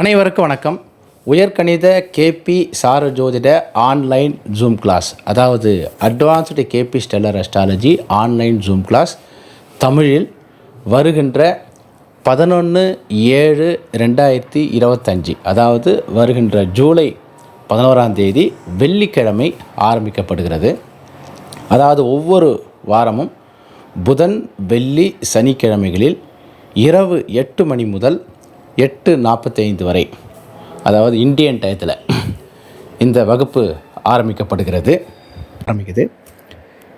அனைவருக்கும் வணக்கம். உயர்கணித கேபி சார ஜோதிட ஆன்லைன் ஜூம் கிளாஸ் அதாவது advanced KP stellar astrology online zoom class தமிழில் வருகின்ற பதினொன்று ஏழு ரெண்டாயிரத்தி இருபத்தஞ்சி. அதாவது வருகின்ற ஜூலை பதினோராம் தேதி வெள்ளிக்கிழமை ஆரம்பிக்கப்படுகிறது. அதாவது ஒவ்வொரு வாரமும் புதன் வெள்ளி சனிக்கிழமைகளில் இரவு எட்டு மணி முதல் எட்டு நாற்பத்தைந்து வரை அதாவது இந்தியன் டயத்தில் இந்த வகுப்பு ஆரம்பிக்கப்படுகிறது. ஆரம்பிக்குது.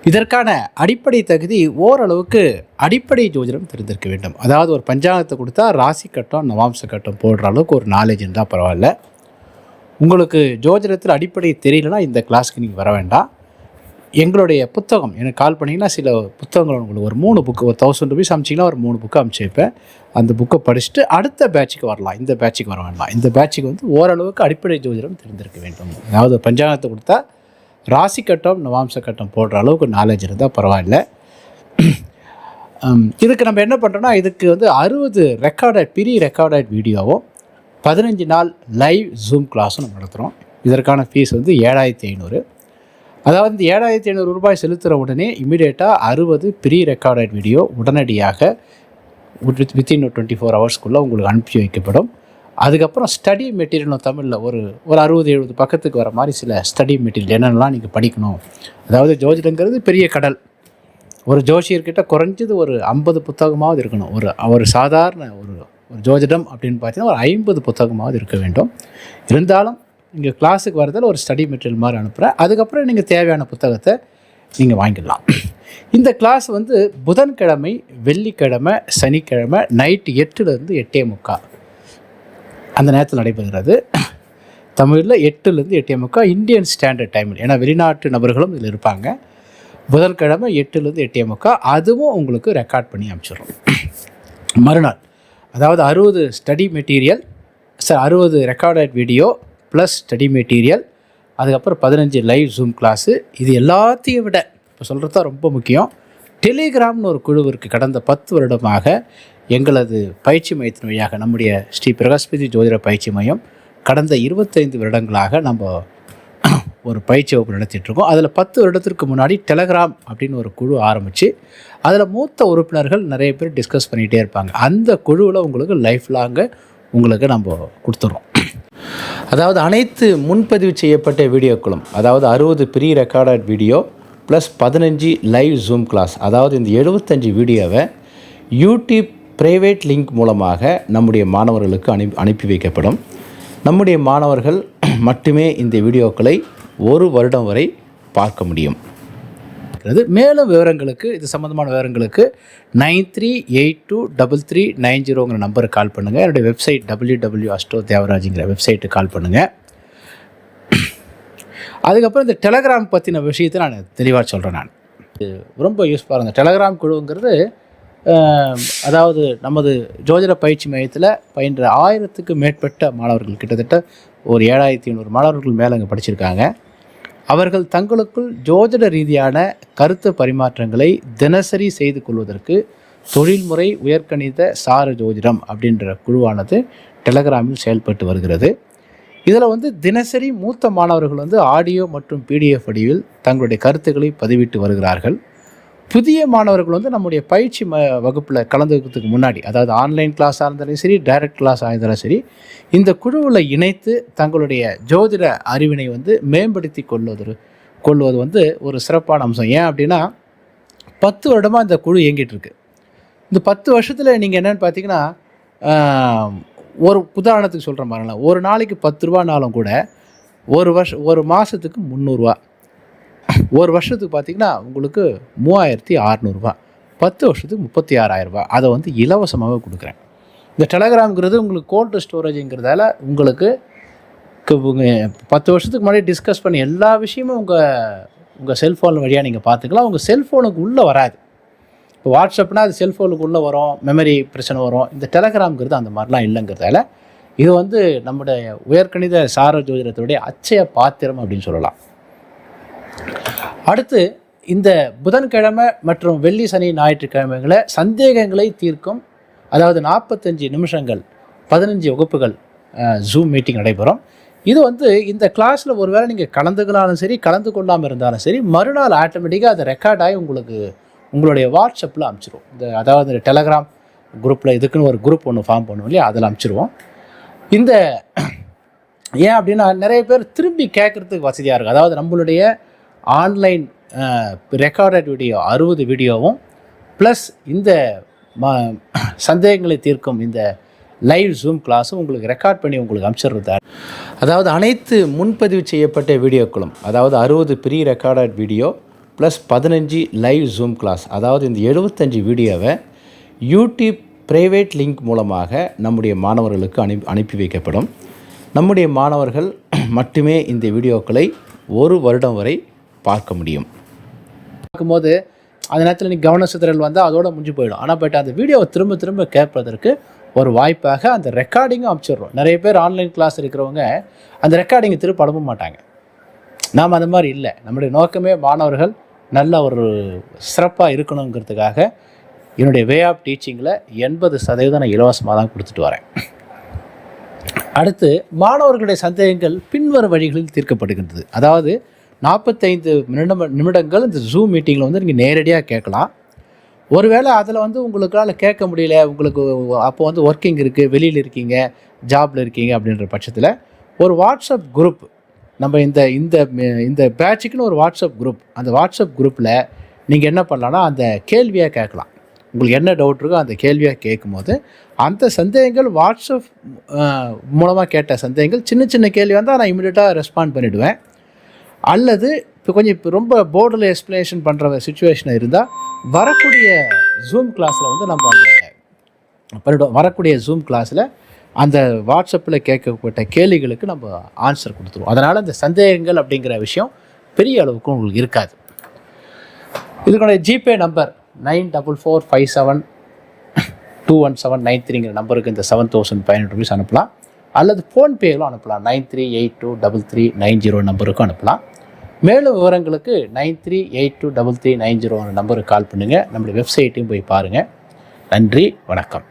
இதற்கான அடிப்படை தகுதி ஓரளவுக்கு அடிப்படை ஜோதிடம் தெரிந்திருக்க வேண்டும். அதாவது ஒரு பஞ்சாங்கத்தை கொடுத்தா ராசி கட்டம் நவாம்ச கட்டம் போடுற அளவுக்கு ஒரு நாலேஜ் இருந்தால் பரவாயில்ல. உங்களுக்கு ஜோதிடத்தில் அடிப்படை தெரியலனா இந்த கிளாஸ்க்கு நீங்கள் வர வேண்டாம். எங்களுடைய புத்தகம் எனக்கு கால் பண்ணிங்கன்னா சில புத்தகங்கள் உங்களுக்கு ஒரு மூணு புக்கு ஒரு தௌசண்ட் ருபீஸ் அமிச்சிங்கன்னா ஒரு மூணு புக்கு அமுச்சு வைப்பேன் அந்த புக்கை படிச்சுட்டு அடுத்த பேட்சுக்கு வரலாம். இந்த பேட்சுக்கு வர வேண்டாம். இந்த பேட்சுக்கு வந்து ஓரளவுக்கு அடிப்படை ஜோதிடம் தெரிந்திருக்க வேண்டும். அதாவது பஞ்சாங்கத்தை கொடுத்தா ராசி கட்டம் நவாம்ச கட்டம் போடுற அளவுக்கு நாலேஜ் இருந்தால் பரவாயில்ல. இதுக்கு நம்ம என்ன பண்ணுறோன்னா இதுக்கு வந்து அறுபது ரெக்கார்டட் ப்ரீ ரெக்கார்டட் வீடியோவும் பதினஞ்சு நாள் லைவ் ஜூம் கிளாஸும் நம்ம நடத்துகிறோம் இதற்கான ஃபீஸ் வந்து ஏழாயிரத்தி ஐநூறு. அதாவது ஏழாயிரத்தி ஐநூறு ரூபாய் செலுத்துகிற உடனே இமீடியட்டாக அறுபது ப்ரீ ரெக்கார்டட் வீடியோ உடனடியாக வித் வித்தின் டுவெண்ட்டி ஃபோர் ஹவர்ஸ்க்குள்ளே உங்களுக்கு அனுப்பி வைக்கப்படும். அதுக்கப்புறம் ஸ்டடி மெட்டீரியலும் தமிழில் ஒரு ஒரு அறுபது எழுபது பக்கத்துக்கு வர மாதிரி சில ஸ்டடி மெட்டீரியல் என்னென்னலாம் நீங்கள் படிக்கணும். அதாவது ஜோதிடங்கிறது பெரிய கடல். ஒரு ஜோஷியர்கிட்ட குறைஞ்சது ஒரு ஐம்பது புத்தகமாவது இருக்கணும். ஒரு ஒரு சாதாரண ஒரு ஒரு ஜோதிடம் அப்படின்னு பார்த்தீங்கன்னா ஒரு ஐம்பது புத்தகமாவது இருக்க வேண்டும். இருந்தாலும் இங்கே கிளாஸுக்கு வரதில் ஒரு ஸ்டடி மெட்டீரியல் மாதிரி அனுப்புகிறேன் அதுக்கப்புறம் நீங்கள் தேவையான புத்தகத்தை நீங்கள் வாங்கிடலாம். இந்த கிளாஸ் வந்து புதன்கிழமை வெள்ளிக்கிழமை சனிக்கிழமை நைட்டு எட்டுலேருந்து எட்டே முக்கால். அந்த நேரத்தில் நடைபெறுகிறது. தமிழில் எட்டுலேருந்து எட்டே முக்கால் இந்தியன் ஸ்டாண்டர்ட் டைமில் ஏன்னா வெளிநாட்டு நபர்களும் இதில் இருப்பாங்க. புதன்கிழமை எட்டுலேருந்து எட்டே முக்கால் அதுவும் உங்களுக்கு ரெக்கார்ட் பண்ணி அனுப்பிச்சிடுறோம் மறுநாள் அதாவது அறுபது ஸ்டடி மெட்டீரியல் சார் அறுபது recorded video plus study material அதுக்கப்புறம் பதினஞ்சு லைவ் ஜூம் கிளாஸு இது எல்லாத்தையும் விட இப்போ சொல்கிறது தான் ரொம்ப முக்கியம் டெலிகிராம்னு ஒரு குழு இருக்குது கடந்த பத்து வருடமாக எங்களது பயிற்சி மையத்தின் வழியாக நம்முடைய ஸ்ரீ பிரகாஷ்பதி ஜோதிட பயிற்சி மையம் கடந்த இருபத்தைந்து வருடங்களாக நம்ம ஒரு பயிற்சி வகுப்பு நடத்திட்டுருக்கோம் அதில் பத்து வருடத்திற்கு முன்னாடி டெலகிராம் அப்படின்னு ஒரு குழு ஆரம்பித்து அதில் மூத்த உறுப்பினர்கள் நிறைய பேர் டிஸ்கஸ் பண்ணிகிட்டே இருப்பாங்க. அந்த குழுவில் உங்களுக்கு லைஃப் லாங்கு உங்களுக்கு நம்ம கொடுத்துறோம். அதாவது அனைத்து முன்பதிவு செய்யப்பட்ட வீடியோக்களும் அதாவது அறுபது ப்ரீ ரெக்கார்டட் வீடியோ ப்ளஸ் பதினஞ்சு லைவ் ஜூம் கிளாஸ் அதாவது இந்த எழுபத்தஞ்சு வீடியோவை யூடியூப் ப்ரைவேட் லிங்க் மூலமாக நம்முடைய மாணவர்களுக்கு அனுப்பி அனுப்பி வைக்கப்படும். நம்முடைய மாணவர்கள் மட்டுமே இந்த வீடியோக்களை ஒரு வருடம் வரை பார்க்க முடியும். இருக்கிறது மேலும் விவரங்களுக்கு இது சம்மந்தமான விவரங்களுக்கு nine three eight two double three nine ஜீரோங்கிற நம்பருக்கு கால் பண்ணுங்கள் என்னுடைய வெப்சைட் டபிள்யூ டபிள்யூ அஸ்டோ தேவராஜுங்கிற வெப்சைட்டுக்கு கால் பண்ணுங்கள் அதுக்கப்புறம் இந்த டெலகிராம் பற்றின விஷயத்தை நான் தெளிவாக சொல்கிறேன் நான். இது ரொம்ப யூஸ்ஃபுல்லாக இந்த டெலகிராம் குழுங்கிறது அதாவது நமது ஜோதிட பயிற்சி மையத்தில் பயின்ற ஆயிரத்துக்கு மேற்பட்ட மாணவர்கள் கிட்டத்தட்ட ஒரு ஏழாயிரத்தி ஐநூறு மாணவர்கள் மேலே அங்கே படிச்சிருக்காங்க. அவர்கள் தங்களுக்குள் ஜோதிட ரீதியான கருத்து பரிமாற்றங்களை தினசரி செய்து கொள்வதற்கு தொழில்முறை உயர்கணித சார ஜோதிடம் அப்படின்ற குழுவானது டெலகிராமில் செயல்பட்டு வருகிறது. இதில் வந்து தினசரி மூத்த மாணவர்கள் வந்து ஆடியோ மற்றும் பிடிஎஃப் வடிவில் தங்களுடைய கருத்துக்களை பதிவிட்டு வருகிறார்கள். புதிய மாணவர்கள் வந்து நம்முடைய பயிற்சி ம வகுப்பில் கலந்துக்கிறதுக்கு முன்னாடி அதாவது ஆன்லைன் கிளாஸாக இருந்தாலும் சரி டைரக்ட் கிளாஸாக இருந்தாலும் சரி இந்த குழுவில் இணைத்து தங்களுடைய ஜோதிட அறிவினை வந்து மேம்படுத்தி கொள்வது கொள்வது வந்து ஒரு சிறப்பான அம்சம். ஏன் அப்படின்னா பத்து வருடமாக இந்த குழு இயங்கிட்டு இருக்கு. இந்த பத்து வருஷத்தில் நீங்கள் என்னென்னு பார்த்தீங்கன்னா ஒரு உதாரணத்துக்கு சொல்கிற மாதிரிலாம் ஒரு நாளைக்கு பத்து ரூபானாலும் கூட ஒரு வருஷம் ஒரு மாதத்துக்கு முந்நூறுரூவா ஒரு வருஷத்துக்கு பார்த்தீங்கன்னா உங்களுக்கு மூவாயிரத்தி அறநூறுபா பத்து வருஷத்துக்கு முப்பத்தி ஆறாயிரரூபா அதை வந்து இலவசமாக கொடுக்குறேன். இந்த டெலகிராம்ங்கிறது உங்களுக்கு கோல்டு ஸ்டோரேஜுங்கிறதால உங்களுக்கு பத்து வருஷத்துக்கு முன்னாடி டிஸ்கஸ் பண்ணி எல்லா விஷயமும் உங்கள் உங்கள் செல்ஃபோன் வழியாக நீங்கள் பார்த்துக்கலாம். உங்கள் செல்ஃபோனுக்கு உள்ளே வராது. இப்போ வாட்ஸ்அப்னால் அது செல்ஃபோனுக்கு உள்ளே வரும். மெமரி பிரச்சனை வரும். இந்த டெலகிராம்ங்கிறது அந்த மாதிரிலாம் இல்லைங்கிறதால இது வந்து நம்முடைய உயர்கணித சார ஜோதிடத்துடைய அச்சய பாத்திரம் அப்படின்னு சொல்லலாம். அடுத்து இந்த புதன்கிழமை மற்றும் வெள்ளி சனி ஞாயிற்றுக்கிழமைகளை சந்தேகங்களை தீர்க்கும் அதாவது நாற்பத்தஞ்சு நிமிஷங்கள் பதினஞ்சு வகுப்புகள் ஜூம் மீட்டிங் நடைபெறும். இது வந்து இந்த கிளாஸில் ஒருவேளை நீங்கள் கலந்துக்கலாலும் சரி கலந்து கொள்ளாமல் இருந்தாலும் சரி மறுநாள் ஆட்டோமேட்டிக்காக அதை ரெக்கார்ட் ஆகி உங்களுக்கு உங்களுடைய வாட்ஸ்அப்பில் அனுப்பிச்சிரும் இந்த அதாவது டெலகிராம் குரூப்பில் இதுக்குன்னு ஒரு குரூப் ஒன்று ஃபார்ம் பண்ணுவோம் இல்லையா அதில் அமைச்சிருவோம் இந்த ஏன் அப்படின்னா நிறைய பேர் திரும்பி கேட்குறதுக்கு வசதியாக இருக்கும். அதாவது நம்மளுடைய ஆன்லைன் ரெக்கார்டட் வீடியோ அறுபது வீடியோவும் ப்ளஸ் இந்த ம சந்தேகங்களை தீர்க்கும் இந்த லைவ் ஜூம் கிளாஸும் உங்களுக்கு ரெக்கார்ட் பண்ணி உங்களுக்கு அனுப்பிச்சிடுறது? அதாவது அனைத்து முன்பதிவு செய்யப்பட்ட வீடியோக்களும் அதாவது அறுபது ப்ரீ ரெக்கார்டட் வீடியோ ப்ளஸ் பதினஞ்சு லைவ் ஜூம் கிளாஸ் அதாவது இந்த எழுபத்தஞ்சு வீடியோவை யூடியூப் ப்ரைவேட் லிங்க் மூலமாக நம்முடைய மாணவர்களுக்கு அனுப்பி அனுப்பி வைக்கப்படும். நம்முடைய மாணவர்கள் மட்டுமே இந்த வீடியோக்களை ஒரு வருடம் வரை பார்க்க முடியும். பார்க்கும்போது அந்த நேரத்தில் நீ கவன சிதறல் வந்தால் அதோட முடிஞ்சு போயிடும். ஆனால் பட் அந்த வீடியோவை திரும்ப திரும்ப கேட்பதற்கு ஒரு வாய்ப்பாக அந்த ரெக்கார்டிங்கும் அமைச்சிடுறோம். நிறைய பேர் ஆன்லைன் கிளாஸ் இருக்கிறவங்க அந்த ரெக்கார்டிங்கை திரும்ப அனுப்ப மாட்டாங்க. நாம் அந்த மாதிரி இல்லை. நம்முடைய நோக்கமே மாணவர்கள் நல்ல ஒரு சிறப்பாக இருக்கணுங்கிறதுக்காக என்னுடைய வே ஆஃப் டீச்சிங்கில் எண்பது சதவீதம் நான் இலவசமாக தான் கொடுத்துட்டு வரேன். அடுத்து மாணவர்களுடைய சந்தேகங்கள் பின்வரும் வழிகளில் தீர்க்கப்படுகின்றது. அதாவது நாற்பத்தைந்து நிமிடம் நிமிடங்கள் இந்த ஜூம் மீட்டிங்கில் வந்து நீங்கள் நேரடியாக கேட்கலாம். ஒருவேளை அதில் வந்து உங்களுக்கால் கேட்க முடியல உங்களுக்கு அப்போ வந்து ஒர்க்கிங் இருக்குது வெளியில் இருக்கீங்க ஜாபில் இருக்கீங்க அப்படின்ற பட்சத்தில் ஒரு வாட்ஸ்அப் குரூப் நம்ம இந்த இந்த இந்த பேட்சுக்குன்னு ஒரு வாட்ஸ்அப் குரூப் அந்த வாட்ஸ்அப் குரூப்பில் நீங்கள் என்ன பண்ணலான்னா அந்த கேள்வியாக கேட்கலாம். உங்களுக்கு என்ன டவுட் இருக்கோ அந்த கேள்வியாக கேட்கும்போது அந்த சந்தேகங்கள் வாட்ஸ்அப் மூலமாக கேட்ட சந்தேகங்கள் சின்ன சின்ன கேள்வி வந்தால் நான் இமீடியட்டாக ரெஸ்பாண்ட் பண்ணிவிடுவேன் அல்லது இப்போ கொஞ்சம் இப்போ ரொம்ப போர்டில் எக்ஸ்ப்ளனேஷன் பண்ணுற சுச்சுவேஷன் இருந்தால் வரக்கூடிய ஜூம் கிளாஸில் வந்து நம்ம அந்த பண்ணிவிடுவோம் வரக்கூடிய ஜூம் கிளாஸில் அந்த வாட்ஸ்அப்பில் கேட்கப்பட்ட கேள்விகளுக்கு நம்ம ஆன்சர் கொடுத்துருவோம். அதனால் அந்த சந்தேகங்கள் அப்படிங்கிற விஷயம் பெரிய அளவுக்கு உங்களுக்கு இருக்காது. இதுக்குடைய GPay number nine double four five seven two one seven nine த்ரீங்கிற நம்பருக்கு இந்த seven thousand five hundred rupees அனுப்பலாம். அல்லது ஃபோன்பேயிலும் அனுப்பலாம். Nine three eight two double three nine zero நம்பருக்கும் அனுப்பலாம். மேலும் விவரங்களுக்கு nine three eight two double three nine zero நம்பருக்கு கால் பண்ணுங்கள் நம்மளுடைய வெப்சைட்டையும் போய் பாருங்கள் நன்றி வணக்கம்.